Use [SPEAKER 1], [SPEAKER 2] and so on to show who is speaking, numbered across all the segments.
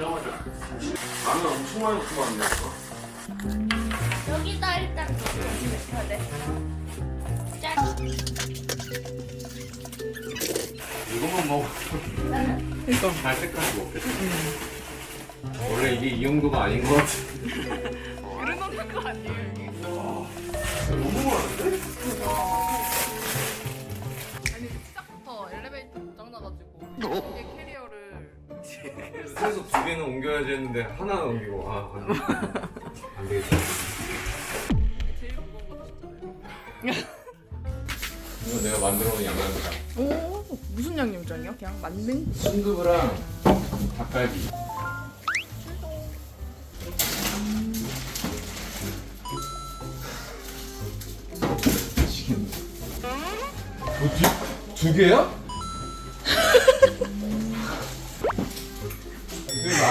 [SPEAKER 1] 라면 엄청 많이 먹고 왔네.
[SPEAKER 2] 여기다 일단 넣어야 돼. 짠.
[SPEAKER 1] 이거만 먹어. 일단 갈 때까지 먹겠다. 원래 이게 이 정도가 아닌 것 같아.
[SPEAKER 3] 그러는 거 아니에요?
[SPEAKER 1] 너무 하나 옮기고 아 안, 돼. 안 되겠다. 이거 내가 만들어 놓은 양념이다.
[SPEAKER 3] 오 무슨 양념장이요? 그냥 만능?
[SPEAKER 1] 순두부랑 닭갈비. 미치겠네. 뭐지? 두 개야?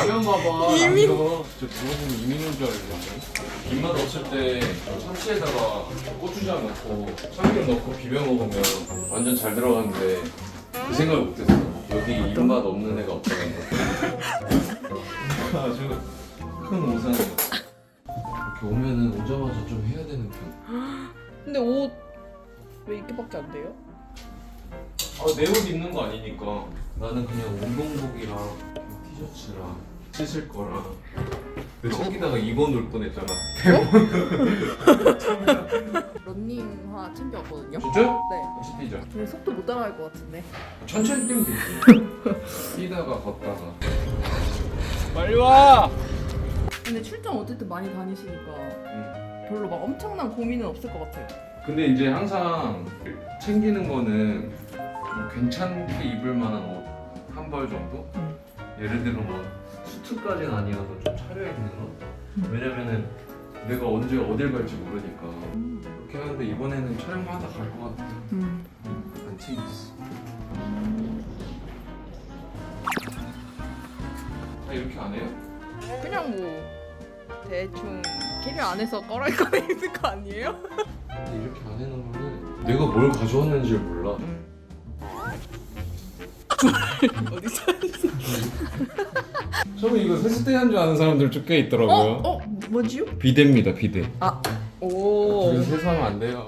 [SPEAKER 1] 라면 봐봐.
[SPEAKER 3] 이민?
[SPEAKER 1] 라면. 진짜 들어보면 이민인 줄 알겠네. 입맛 없을 때 참치에다가 고추장 넣고 참기름 넣고 비벼 먹으면 완전 잘 들어가는데 그 생각을 못했어. 여기 입맛 없는 애가 없다는 거. 아주 큰 오산. 이렇게 오면은 오자마자 좀 해야 되는 편.
[SPEAKER 3] 근데 옷 왜 이렇게밖에 안 돼요?
[SPEAKER 1] 아, 내 옷 입는 거 아니니까. 나는 그냥 운동복이랑 티셔츠랑 씻을 거랑. 내 챙기다가 입원 올 뻔했잖아.
[SPEAKER 3] 런닝화 챙겨왔거든요.
[SPEAKER 1] 진짜?
[SPEAKER 3] 네.
[SPEAKER 1] 같이 뛰자.
[SPEAKER 3] 근데 속도 못 따라갈 것 같은데.
[SPEAKER 1] 천천히 뛰면 되지. 뛰다가 걷다가. 빨리 와!
[SPEAKER 3] 근데 출장 어쨌든 많이 다니시니까
[SPEAKER 1] 응.
[SPEAKER 3] 별로 막 엄청난 고민은 없을 것 같아요.
[SPEAKER 1] 근데 이제 항상 챙기는 거는 좀 괜찮게 입을 만한 옷 한 벌 정도?
[SPEAKER 3] 음.
[SPEAKER 1] 예를 들어 뭐 수트까지는 아니어도 좀 차려입는 옷? 왜냐면은 내가 언제 어딜 갈지 모르니까 그렇게 하는데 이번에는 촬영마다 갈 것 같아
[SPEAKER 3] 음.
[SPEAKER 1] 안 챙겼어 아 이렇게 안 해요?
[SPEAKER 3] 그냥 뭐 대충 캐리어 안에서 꺼내 입는 거 아니에요?
[SPEAKER 1] 근데 이렇게 안 해놓으면은 내가 뭘 가져왔는지 몰라
[SPEAKER 3] 어디서?
[SPEAKER 1] 처음에 이거 세숫대 한줄 아는 사람들 좀꽤
[SPEAKER 3] 어?
[SPEAKER 1] 있더라고요
[SPEAKER 3] 어? 뭐지요?
[SPEAKER 1] 비데입니다 비데
[SPEAKER 3] 오.
[SPEAKER 1] 이거 세수하면 안 돼요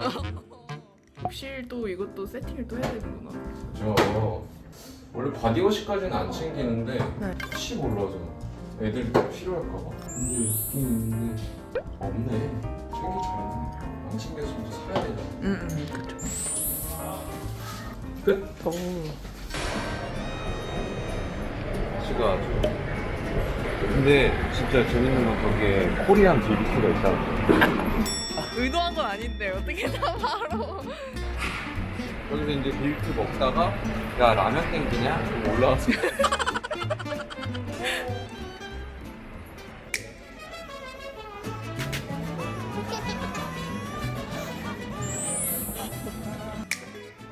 [SPEAKER 3] 욕실도 이것도 세팅을 또 해야 되는구나.
[SPEAKER 1] 저 원래 바디워시까지는 안 챙기는데
[SPEAKER 3] 네.
[SPEAKER 1] 혹시 몰라서 애들이 또 필요할까봐 근데 있긴 있는데 없네 챙기 잘했네 안 챙겼으면 이제 사야 되잖아
[SPEAKER 3] 응, 응, 그쵸.
[SPEAKER 1] 끝?
[SPEAKER 3] 오.
[SPEAKER 1] 시가 아주 근데 진짜 재밌는 건 거기에 코리안 BBQ가 있다
[SPEAKER 3] 의도한 건 아닌데 어떻게 다 바로.
[SPEAKER 1] 여기서 이제 BBQ 먹다가 야 라면 땡기냐? 그럼 올라왔어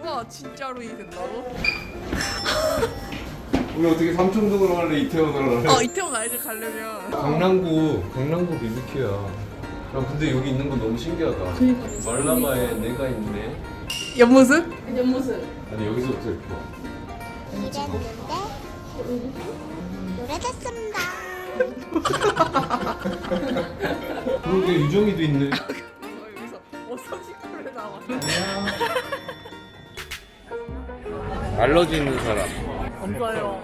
[SPEAKER 3] 와 진짜로 이 된다고?
[SPEAKER 1] 우리 어떻게 삼청동으로 갈래? 이태원으로 갈래?
[SPEAKER 3] 어 이태원 가야지 가려면.
[SPEAKER 1] 강남구 강남구 BBQ야. 야 근데 여기 있는 건 너무 신기하다.
[SPEAKER 3] 그니까.
[SPEAKER 1] 말라바에 내가 있네.
[SPEAKER 3] 옆모습? 옆모습.
[SPEAKER 1] 아니 여기서부터 이렇게 와.
[SPEAKER 4] 이랬는데 오래됐습니다.
[SPEAKER 1] 그러게 유정이도 있네.
[SPEAKER 3] 어, 여기서 어서지코를 나와.
[SPEAKER 1] 알러지 있는 사람.
[SPEAKER 3] 없어요.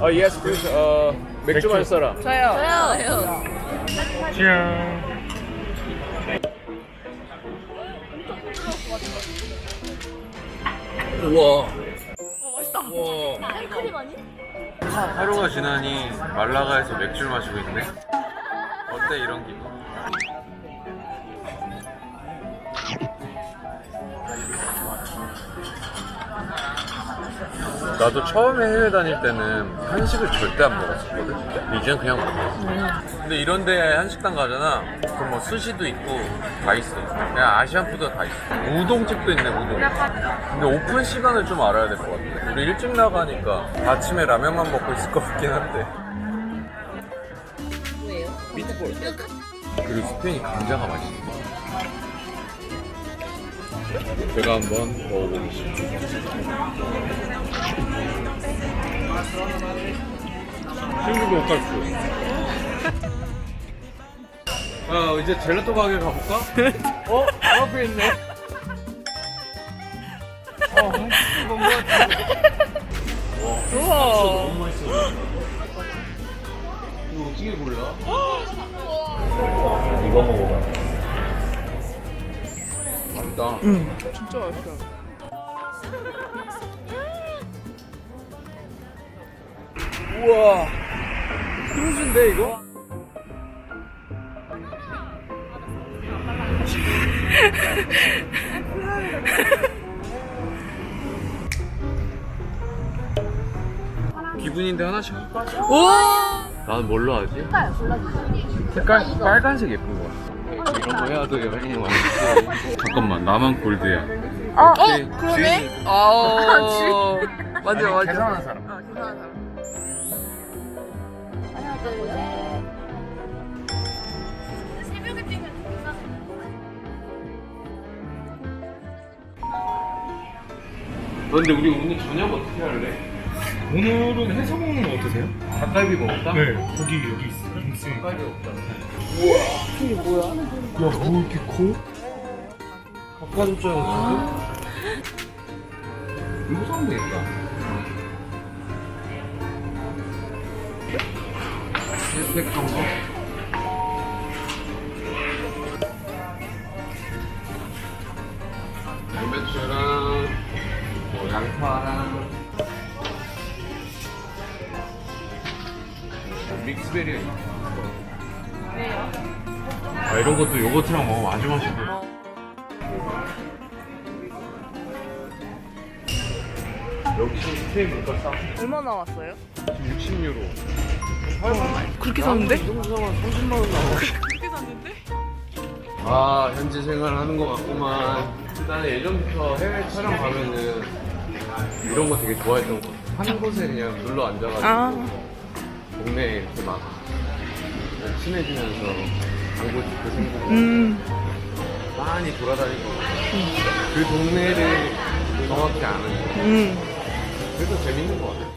[SPEAKER 1] 어 예스 please. 어 맥주 마실 사람.
[SPEAKER 3] 저요. 저요.
[SPEAKER 1] 우와.
[SPEAKER 3] 어 맛있다.
[SPEAKER 1] 우와.
[SPEAKER 2] 크림 아니?
[SPEAKER 1] 하루가 지나니 말라가에서 맥주를 마시고 있네. 어때 이런 기분? 나도 처음에 해외 다닐 때는 한식을 절대 안 먹었었거든. 이제는 그냥 먹어. 근데 이런데 한식당 가잖아. 그럼 뭐 스시도 있고 다 있어. 그냥 아시안 푸드가 다 있어. 우동집도 있네 우동. 근데 오픈 시간을 좀 알아야 될 것 같아. 우리 일찍 나가니까 아침에 라면만 먹고 있을 것 같긴 한데.
[SPEAKER 2] 뭐예요?
[SPEAKER 1] 미트볼. 그리고 스페인이 감자가 맛있어. 제가 한번 먹어보겠습니다. 친구도 옷갈수. 아 이제 젤라또 가게 가볼까? 어? 앞에 있네. 어, 이거 뭐야?
[SPEAKER 3] 우와.
[SPEAKER 1] 너무 맛있어. 이거 어떻게 골라? 이거 먹어봐. 맛있다.
[SPEAKER 3] 응. 진짜 맛있어.
[SPEAKER 1] 우와. 크루즈인데 이거? 기분인데 하나씩 할까?
[SPEAKER 3] 오.
[SPEAKER 1] 나는 뭘로 하지? 색깔 골라주세요. 색깔 빨간색 예쁜 거 같아. 이런 거 해야 돼. 형님 완전. 잠깐만 나만 골드야.
[SPEAKER 3] 어, 어, 그러네. 아, 맞아, 맞아.
[SPEAKER 1] 계산하는 사람.
[SPEAKER 3] 아, 계산하는 사람.
[SPEAKER 2] 하나, 둘, 셋. 새벽에 뛰면 비싸.
[SPEAKER 1] 근데 우리 오늘 저녁 어떻게 할래?
[SPEAKER 5] 오늘은 해서 먹는 거 어떠세요?
[SPEAKER 1] 닭갈비 먹을까?
[SPEAKER 5] 네, 고기 여기 있어. 빙수. 야,
[SPEAKER 1] 닭갈비 없잖아.
[SPEAKER 5] 뭐 이렇게 커?
[SPEAKER 1] 닭가슴살은 지금? 이거 사면 되겠다. 팩한 거? 양배추랑 뭐 양파랑 믹스베리 아 이런 것도 요거트랑 먹으면 아주 맛있고 역시 스테이크 물가 싸
[SPEAKER 3] 얼마 나왔어요?
[SPEAKER 1] 지금 60유로
[SPEAKER 3] 그렇게 샀는데?
[SPEAKER 1] 이 정도 사면 30만 원 나와
[SPEAKER 3] 그렇게 샀는데?
[SPEAKER 1] 아 현지 생활하는 것 같구만 나는 예전부터 해외 촬영 가면은 이런 거 되게 좋아했던 거 같아 한 곳에 그냥 눌러 앉아가지고
[SPEAKER 3] 아.
[SPEAKER 1] 동네에 이렇게 막 친해지면서 장고집도 생기고
[SPEAKER 3] 음.
[SPEAKER 1] 많이 돌아다니고 그 동네를 정확히 아는 거
[SPEAKER 3] 음.
[SPEAKER 1] 그래서 재밌는 것 같아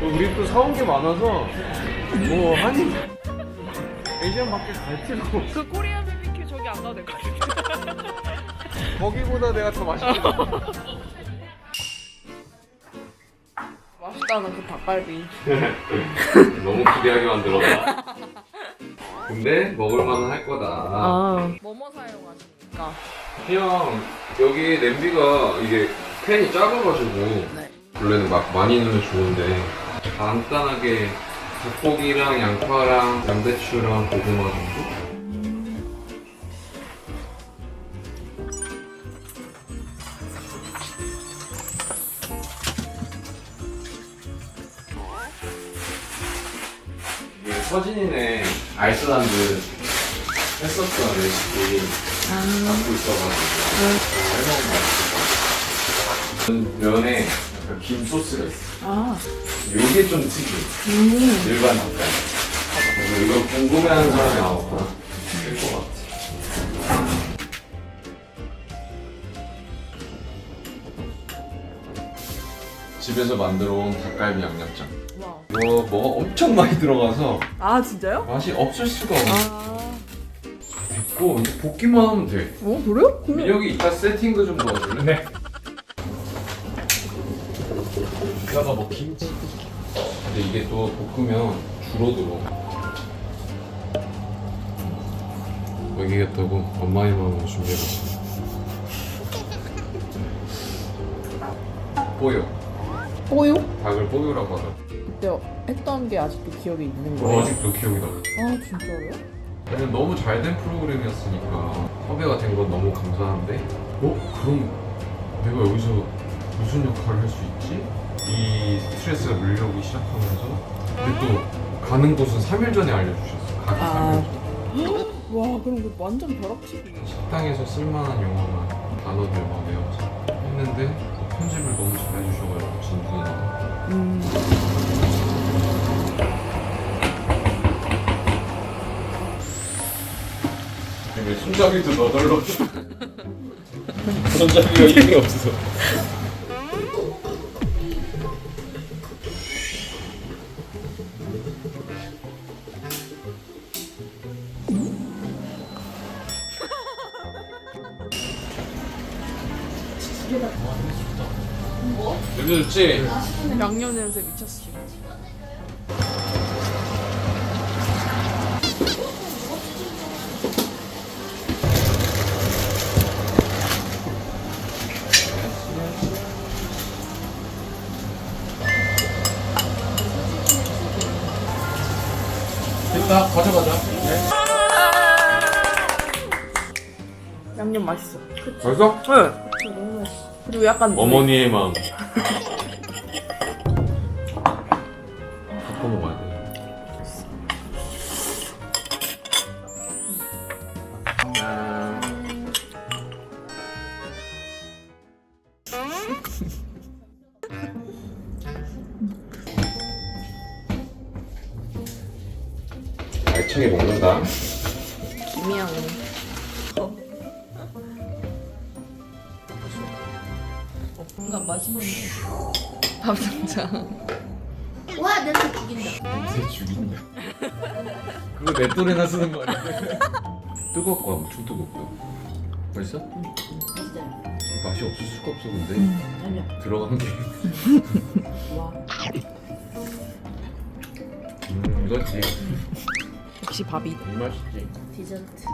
[SPEAKER 1] 또 우리 또 사온 게 많아서 뭐한 에이시안 밖에 갈 필요 없어
[SPEAKER 3] 그 코리안 BBQ 저기 안 가도 될 것 같아.
[SPEAKER 1] 거기보다 내가 더 맛있겠다
[SPEAKER 3] 맛있다는 그 닭갈비.
[SPEAKER 1] 너무 기대하게 만들었다 근데 먹을만은 할 거다
[SPEAKER 3] 아. 뭐뭐 사용하십니까?
[SPEAKER 1] 그냥 여기 냄비가 이게 팬이 작아가지고
[SPEAKER 3] 네.
[SPEAKER 1] 원래는 막 많이 넣으면 좋은데 간단하게 닭고기랑 양파랑 양배추랑 고구마 정도? 이게 서진이네 아이슬란드 했었던 레시피 갖고 있어가지고 해먹은 맛있어 면에 약간 김 소스가 있어
[SPEAKER 3] 아.
[SPEAKER 1] 요게 좀 특이해 일반 닭갈. 그래서 이걸 궁금해하는 사람이 아마 될것 같아 집에서 만들어 온 닭갈비 양념장.
[SPEAKER 3] 와.
[SPEAKER 1] 이거 뭐가 엄청 많이 들어가서
[SPEAKER 3] 아, 진짜요?
[SPEAKER 1] 맛이 없을 수가 없어
[SPEAKER 3] 아.
[SPEAKER 1] 있고 이제 볶기만 하면 돼
[SPEAKER 3] 어, 그래요? 그럼
[SPEAKER 1] 민혁이 이따 세팅도 좀 도와줄래?
[SPEAKER 5] 네.
[SPEAKER 1] 여기다가 뭐 김치 근데 이게 또 볶으면 줄어들어 먹이겠다고 엄마의 마음으로 준비해봤어 뽀요
[SPEAKER 3] 뽀요?
[SPEAKER 1] 닭을 뽀요라고 하더라
[SPEAKER 3] 그때 했던 게 아직도 기억에 있는
[SPEAKER 1] 어, 아직도 기억이 나
[SPEAKER 3] 아, 진짜요?
[SPEAKER 1] 근데 너무 잘 된 프로그램이었으니까 섭외가 된 건 너무 감사한데 어? 그럼 내가 여기서 무슨 역할을 할 수 있지? 이 스트레스가 밀려오기 시작하면서 근데 또 가는 곳은 3일 전에 알려주셨어 가기
[SPEAKER 3] 아.
[SPEAKER 1] 3일 전
[SPEAKER 3] 와, 그럼 그 완전 벼락치기.
[SPEAKER 1] 식당에서 쓸만한 영어만 단어들 막 외워서 했는데 편집을 너무 잘해주셔가지고 진진이가
[SPEAKER 3] 음.
[SPEAKER 1] 좀 너덜너덜
[SPEAKER 6] 그런 자리가 이게 없어. 여기 좋지?
[SPEAKER 3] 양념 냄새 미쳤어.
[SPEAKER 6] 됐다 가져가자.
[SPEAKER 3] 양념 맛있어.
[SPEAKER 6] 벌써?
[SPEAKER 3] 네. 너무 맛있어. 그리고 약간
[SPEAKER 6] 어머니의 마음. 먹는다.
[SPEAKER 3] 김이양. 뭔가 마지막에 밥상장.
[SPEAKER 7] 와 냄새 죽인다.
[SPEAKER 6] 냄새 죽인다. 그거 내 또래나 쓰는 거 아니야? 뜨겁고 엄청 뜨겁고. 맛있어? 맛이 없을 수가 없어 근데 들어간 게. 음 이거지.
[SPEAKER 3] 역시 밥이.
[SPEAKER 6] 이 맛이지.
[SPEAKER 7] 디저트.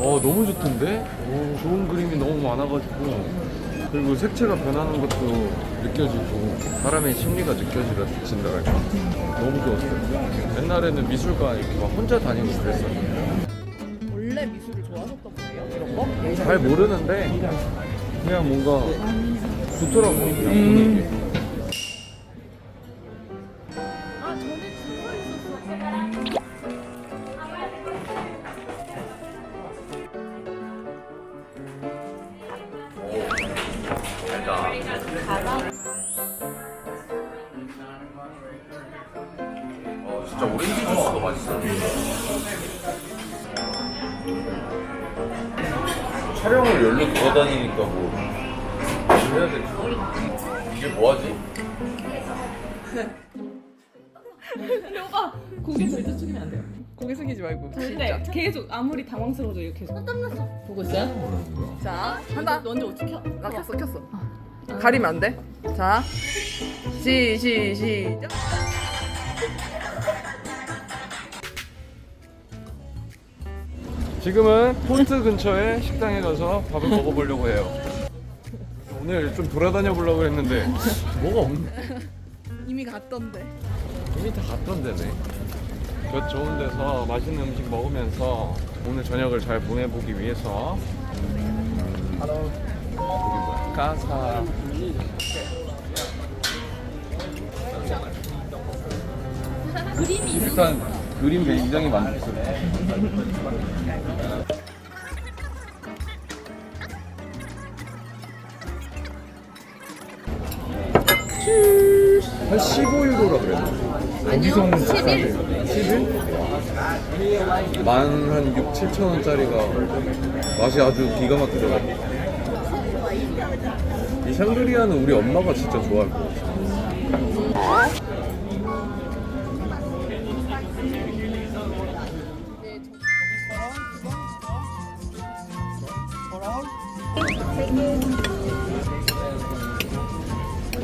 [SPEAKER 1] 어 너무 좋던데? 오, 좋은 그림이 너무 많아가지고 그리고 색채가 변하는 것도 느껴지고 사람의 심리가 느껴진다 할까 너무 좋았어요. 옛날에는 미술관 이렇게 막 혼자 다니고 그랬었는데.
[SPEAKER 3] 원래 미술을 좋아하셨던 거예요? 이런 거?
[SPEAKER 1] 잘 모르는데 그냥 뭔가 좋더라고 그냥 보는 게
[SPEAKER 6] 맛있어. 촬영을 열로 돌아다니니까 뭐 해야 되지? 이게 뭐하지?
[SPEAKER 3] 고개 절대 숙이면 안 돼요. 고개 숙이지 말고.
[SPEAKER 2] 절대 계속 아무리 당황스러워도 이렇게 계속 보고 있어요?
[SPEAKER 3] 자, 한다.
[SPEAKER 2] 너 언제 어떻게
[SPEAKER 3] 나 켰어, 켰어. 가리면 안 돼. 자, 시, 시, 시작.
[SPEAKER 1] 지금은 폰트 근처에 식당에 가서 밥을 먹어보려고 해요 오늘 좀 돌아다녀 보려고 했는데 뭐가 없네
[SPEAKER 3] 이미 갔던데.
[SPEAKER 1] 이미 다 갔던 데네. 저 좋은 데서 맛있는 음식 먹으면서 오늘 저녁을 잘 보내보기 위해서 음, 여기 뭐야? 까사 일단 그림 굉장히 만족스러워. 한 15유로라 그랬나? 아니요 11? 11? 만한 6, 7천 원짜리가 맛이 아주 기가 막히더라고 이 샹그리아는 우리 엄마가 진짜 좋아할 것 같아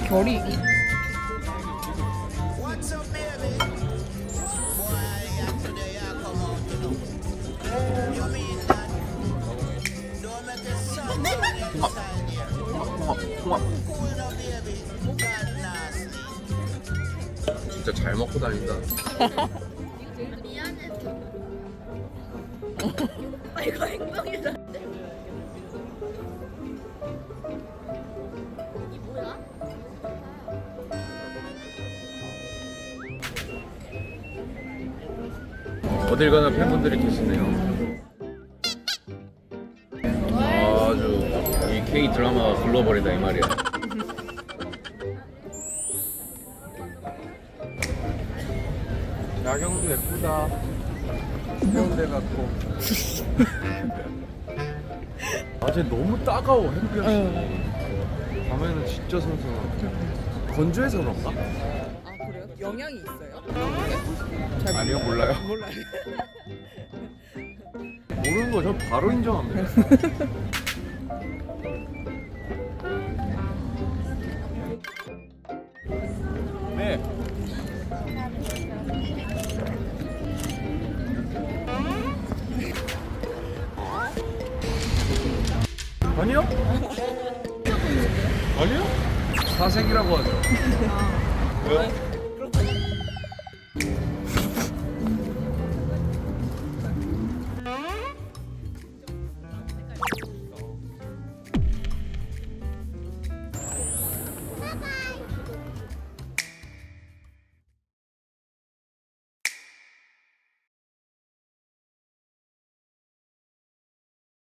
[SPEAKER 3] 결이.
[SPEAKER 6] 진짜 잘 먹고 다닌다.
[SPEAKER 7] 미안해. 아 이거 행동이다.
[SPEAKER 1] 어딜 가나 팬분들이 계시네요.
[SPEAKER 8] 아주 이 K 드라마가 굴러버리다 이 말이야.
[SPEAKER 1] 야경도 예쁘다. 해운대 같고. 낮에 너무 따가워 햇볕이. 밤에는 진짜 선선하고 건조해서 그런가?
[SPEAKER 3] 영향이 있어요?
[SPEAKER 1] 아니요 몰라요.
[SPEAKER 3] 몰라요.
[SPEAKER 1] 모르는 거 저 바로 인정합니다. 네. 아니요? 아니요? 사색이라고 하죠. 왜요?